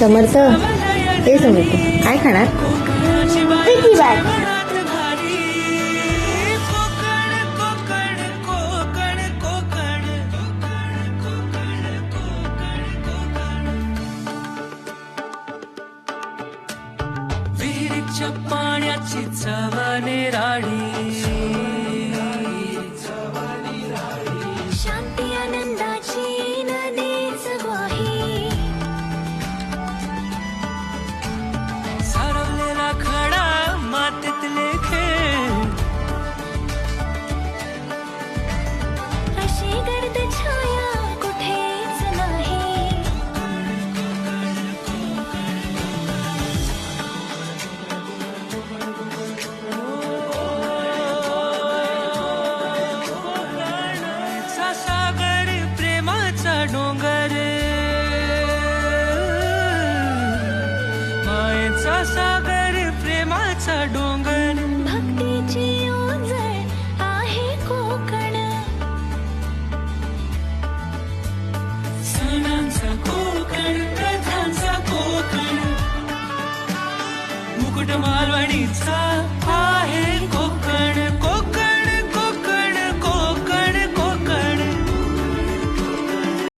समर्थ. हे समर्थ काय खाणार? किती बार विहिरीच्या पाण्याची चवाने राडी सागर प्रेमाचा डोंगर. भक्तीची ओझळ आहे कोकण. सणांचा कोकण प्रथांचा कोकण. मुकुट मालवणीचा